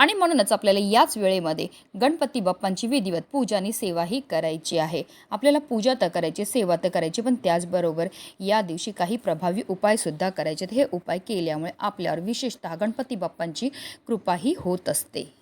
आणि म्हणूनच आपल्याला याच वेळेमध्ये गणपती बाप्पांची विधिवत पूजा आणि सेवाही करायची आहे आपल्याला पूजा तर करायची सेवा तर करायची पण त्याचबरोबर या दिवशी काही प्रभावी उपायसुद्धा करायचे आहेत. हे उपाय केल्यामुळे आपल्यावर विशेषतः गणपती बाप्पांची कृपाही होत असते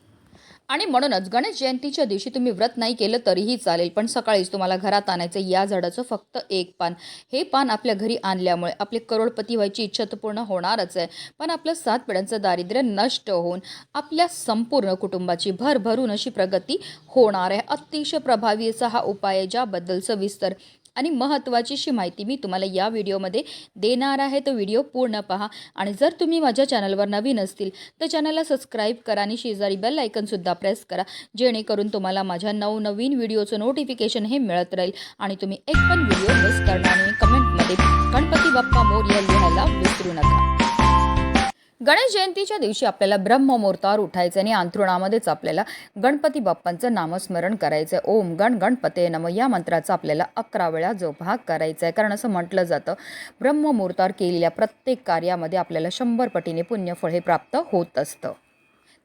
आणि म्हणूनच गणेश जयंतीच्या दिवशी तुम्ही व्रत नाही केलं तरीही चालेल पण सकाळीच तुम्हाला घरात आणायचं या झाडाचं फक्त एक पान. हे पान आपल्या घरी आणल्यामुळे आपले करोडपती व्हायची इच्छा तर पूर्ण होणारच आहे पण आपलं सात पिढ्यांचं दारिद्र्य नष्ट होऊन आपल्या संपूर्ण कुटुंबाची भरभरून अशी प्रगती होणार आहे. अतिशय प्रभावी असा हा उपाय आहे ज्याबद्दल सविस्तर आणि महत्त्वाची अशी माहिती मी तुम्हाला या व्हिडिओमध्ये देणार आहे. तो व्हिडिओ पूर्ण पहा. आणि जर तुम्ही माझ्या चॅनलवर नवीन असतील तर चॅनलला सबस्क्राईब करा आणि शेजारी बेल आयकनसुद्धा प्रेस करा जेणेकरून तुम्हाला माझ्या नवनवीन व्हिडिओचं नोटिफिकेशन हे मिळत राहील. आणि तुम्ही एक पण व्हिडिओ मिस करणार नाही. कमेंटमध्ये गणपती बाप्पा मोर्या लिहायला विसरू नका. गणेश जयंतीच्या दिवशी आपल्याला ब्रह्ममुहूर्तावर उठायचं आणि अंथरुणामध्येच आपल्याला गणपती बाप्पांचं नामस्मरण करायचं आहे ओम गण गणपते नम या मंत्राचा आपल्याला अकरा वेळा जोपहा करायचा आहे कारण असं म्हटलं जातं ब्रह्ममुहूर्तावर केलेल्या प्रत्येक कार्यामध्ये आपल्याला शंभर पटीने पुण्यफळ हे प्राप्त होत असतं.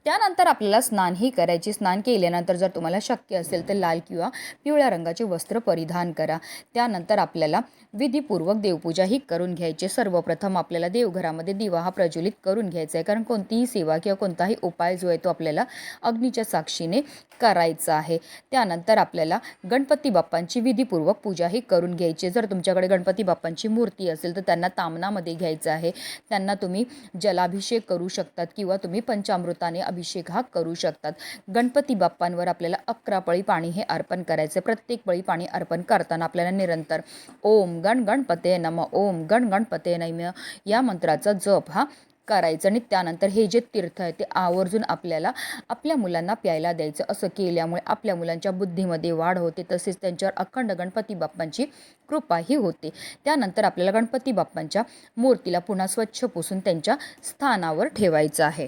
त्यानंतर आपल्याला स्नानही करायची. स्नान केल्यानंतर जर तुम्हाला शक्य असेल तर लाल किंवा पिवळ्या रंगाचे वस्त्र परिधान करा. त्यानंतर आपल्याला विधीपूर्वक देवपूजाही करून घ्यायची. सर्वप्रथम आपल्याला देवघरामध्ये दिवा हा प्रज्वलित करून घ्यायचा आहे. कारण कोणतीही सेवा किंवा कोणताही उपाय जो आहे तो आपल्याला अग्नीच्या साक्षीने करायचा आहे. त्यानंतर आपल्याला गणपती बाप्पांची विधीपूर्वक पूजाही करून घ्यायची. जर तुमच्याकडे गणपती बाप्पांची मूर्ती असेल तर त्यांना तामनामध्ये घ्यायचं आहे. त्यांना तुम्ही जलाभिषेक करू शकतात किंवा तुम्ही पंचामृताने अभिषेक हा करू शकतात. गणपती बाप्पांवर आपल्याला अकरा पळी पाणी हे अर्पण करायचं प्रत्येक पळी पाणी अर्पण करताना आपल्याला निरंतर ओम गण गणपते नम ओम गण गणपते नम या मंत्राचा जप हा करायचं. आणि त्यानंतर हे जे तीर्थ आहे ते आवर्जून आपल्याला आपल्या मुलांना प्यायला द्यायचं. असं केल्यामुळे आपल्या मुलांच्या बुद्धीमध्ये वाढ होते. तसेच त्यांच्यावर अखंड गणपती बाप्पांची कृपाही होते. त्यानंतर आपल्याला गणपती बाप्पांच्या मूर्तीला पुन्हा स्वच्छ पुसून त्यांच्या स्थानावर ठेवायचं आहे.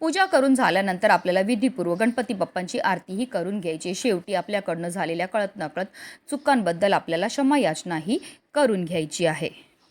पूजा करून झाल्यानंतर आपल्याला विधीपूर्व गणपती बाप्पांची आरतीही करून घ्यायची. शेवटी आपल्याकडनं झालेल्या कळत नकळत चुकांबद्दल आपल्याला क्षमायाचनाही करून घ्यायची आहे.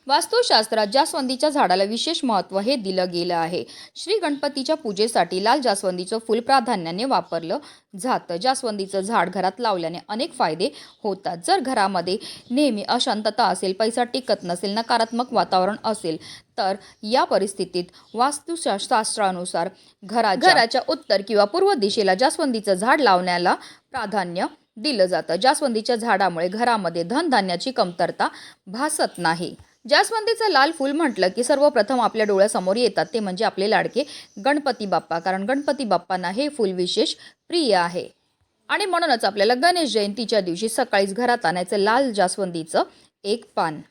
वास्तुशास्त्रात जास्वंदीच्या झाडाला विशेष महत्त्व हे दिलं गेलं आहे. श्री गणपतीच्या पूजेसाठी लाल जास्वंदीचं फूल प्राधान्याने वापरलं जातं. जास्वंदीचं झाड घरात लावल्याने अनेक फायदे होतात. जर घरामध्ये नेहमी अशांतता असेल पैसा टिकत नसेल नकारात्मक वातावरण असेल तर या परिस्थितीत वास्तुशास्त्रानुसार घरा घराच्या उत्तर किंवा पूर्व दिशेला जास्वंदीचं झाड लावण्याला प्राधान्य दिलं जातं. जास्वंदीच्या झाडामुळे घरामध्ये धनधान्याची कमतरता भासत नाही. जास्वंदीचं लाल फूल म्हटलं की सर्वप्रथम आपल्या डोळ्यासमोर येतात ते म्हणजे आपले लाडके गणपती बाप्पा. कारण गणपती बाप्पांना हे फूल विशेष प्रिय आहे. आणि म्हणूनच आपल्याला गणेश जयंतीच्या दिवशी सकाळीच घरात आणायचं लाल जास्वंदीचं एक पान.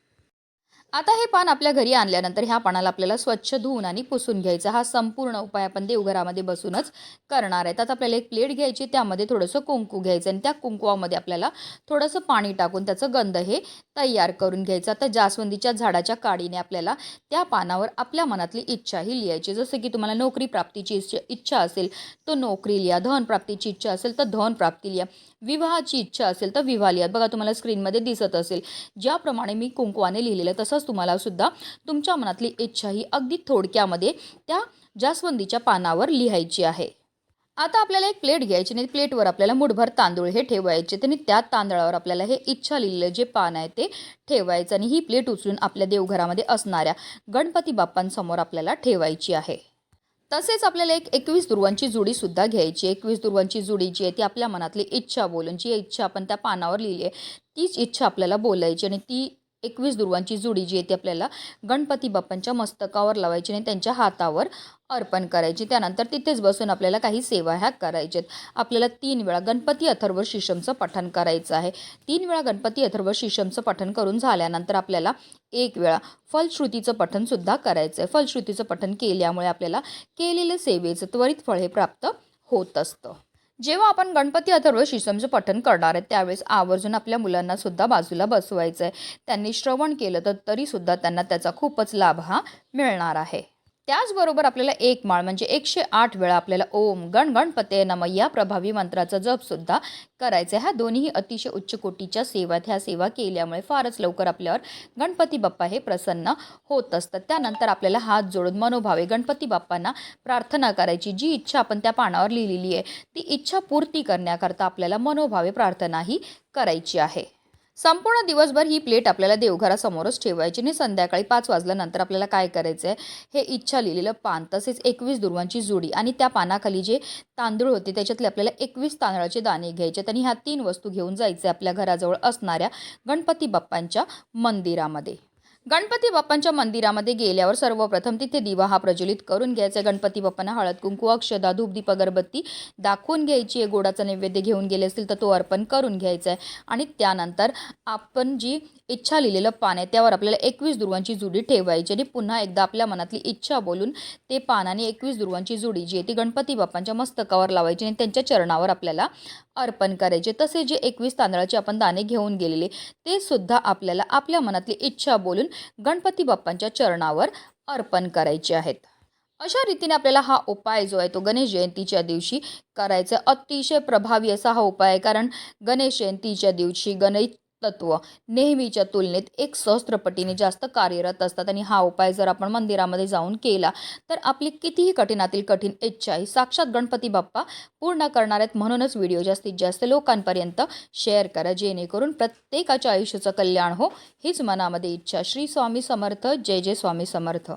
आता हे पान आपल्या घरी आणल्यानंतर ह्या पानाला आपल्याला स्वच्छ धुवून आणि पुसून घ्यायचा. हा संपूर्ण उपाय आपण देवघरामध्ये बसूनच करणार आहे. त्यात आपल्याला एक प्लेट घ्यायची त्यामध्ये थोडंसं कुंकू घ्यायचं आणि त्या कुंकुवामध्ये आपल्याला थोडंसं पाणी टाकून त्याचं गंध हे तयार करून घ्यायचं. आता जास्वंदीच्या झाडाच्या काडीने आपल्याला त्या पानावर आपल्या मनातली इच्छाही लिहायची. जसं की तुम्हाला नोकरी प्राप्तीची इच्छा असेल तर नोकरी लिहा. धन प्राप्तीची इच्छा असेल तर धन प्राप्ती लिहा. विवाहाची इच्छा असेल तर विवाह लिहा. बघा तुम्हाला स्क्रीनमध्ये दिसत असेल. ज्याप्रमाणे मी कुंकवाने लिहिलेलं तसंच तुम्हाला सुद्धा तुमच्या मनातली इच्छा ही अगदी थोडक्यामध्ये त्या जास्वंदीच्या पानावर लिहायची आहे. आता आपल्याला एक प्लेट घ्यायची आणि प्लेटवर आपल्याला मुठभर तांदूळ हे ठेवायचे. आणि त्या तांदळावर आपल्याला हे इच्छा लिहिलेलं जे पान आहे ते ठेवायचं आणि ही प्लेट उचलून आपल्या देवघरामध्ये असणाऱ्या गणपती बाप्पांसमोर आपल्याला ठेवायची आहे. तसेच आपल्याला एक एकवीस दुर्वांची जुडी सुद्धा घ्यायची एकवीस दुर्वांची जुडी जी आहे ती आपल्या मनातली इच्छा बोलून जी इच्छा आपण त्या पानावर लिहिली आहे तीच इच्छा आपल्याला बोलायची आणि ती एकवीस दुर्वांची जुडी जी आहे ती आपल्याला गणपती बाप्पांच्या मस्तकावर लावायची आणि त्यांच्या हातावर अर्पण करायची. त्यानंतर तिथेच बसून आपल्याला काही सेवा ह्या करायच्यात. आपल्याला तीन वेळा गणपती अथर्व शिशमचं पठण करायचं आहे. तीन वेळा गणपती अथर्व शिशमचं पठण करून झाल्यानंतर आपल्याला एक वेळा फलश्रुतीचं पठणसुद्धा करायचं आहे. फलश्रुतीचं पठण केल्यामुळे आपल्याला केलेलं सेवेचं त्वरित फळ हे प्राप्त होत असतं. जेव्हा आपण गणपती अथर्व शिसमचं पठण करणार आहे त्यावेळेस आवर्जून आपल्या मुलांना सुद्धा बाजूला बसवायचं आहे. त्यांनी श्रवण केलं तर तरीसुद्धा त्यांना त्याचा खूपच लाभ हा मिळणार आहे. त्याचबरोबर आपल्याला एक माळ म्हणजे एकशे आठ वेळा आपल्याला ओम गण गणपते नम या प्रभावी मंत्राचा जप सुद्धा करायचा आहे. ह्या दोन्ही अतिशय उच्च कोटीच्या सेवा ह्या सेवा केल्यामुळे फारच लवकर आपल्यावर गणपती बाप्पा हे प्रसन्न होत असतात. त्यानंतर आपल्याला हात जोडून मनोभावे गणपती बाप्पांना प्रार्थना करायची. जी इच्छा आपण त्या पानावर लिहिलेली आहे ती इच्छा पूर्ती करण्याकरता आपल्याला मनोभावे प्रार्थनाही करायची आहे. संपूर्ण दिवसभर ही प्लेट आपल्याला देवघरासमोरच ठेवायची आणि संध्याकाळी पाच वाजल्यानंतर आपल्याला काय करायचं आहे हे इच्छा लिहिलेलं पान तसेच एकवीस दुर्वांची जुडी आणि त्या पानाखाली जे तांदूळ होते त्याच्यातले आपल्याला एकवीस तांदळाचे दाणे घ्यायचे आणि ह्या तीन वस्तू घेऊन जायचे आपल्या घराजवळ असणाऱ्या गणपती बाप्पांच्या मंदिरामध्ये. गणपती बाप्पांच्या मंदिरामध्ये गेल्यावर सर्वप्रथम तिथे दिवा हा प्रज्वलित करून घ्यायचा. गणपती बाप्पांना हळद कुंकू अक्षदा धूप दीप अगरबत्ती दाखवून घ्यायची. आहे गोडाचा नैवेद्य घेऊन गेले असतील तर तो अर्पण करून घ्यायचा आहे. आणि त्यानंतर आपण जी इच्छा लिहिलेलं पान आहे. त्यावर आपल्याला एकवीस दुर्वांची जुडी ठेवायची आणि पुन्हा एकदा आपल्या मनातली इच्छा बोलून ते पान आणि एकवीस दुर्वांची जुडी जी आहे ती गणपती बाप्पांच्या मस्तकावर लावायची आणि त्यांच्या चरणावर आपल्याला अर्पण करायचे तसे जे एकवीस तांदळाचे आपण दाणे घेऊन गेलेले ते सुद्धा आपल्याला आपल्या मनातली इच्छा बोलून गणपती बाप्पांच्या चरणावर अर्पण करायचे आहेत. अशा रीतीने आपल्याला हा उपाय जो आहे तो गणेश जयंतीच्या दिवशी करायचा. अतिशय प्रभावी असा हा उपाय आहे. कारण गणेश जयंतीच्या दिवशी गणेश तत्व. नेहमीच्या तुलनेत एक सहस्त्रपटीने जास्त कार्यरत असतात आणि हा उपाय जर आपण मंदिरामध्ये जाऊन केला तर आपली कितीही कठीणातील कठीण इच्छा ही साक्षात गणपती बाप्पा पूर्ण करणार आहेत म्हणूनच व्हिडिओ जास्तीत जास्त लोकांपर्यंत शेअर करा जेणेकरून प्रत्येकाच्या आयुष्याचं कल्याण हो हीच मनामध्ये इच्छा. श्री स्वामी समर्थ. जय जय स्वामी समर्थ.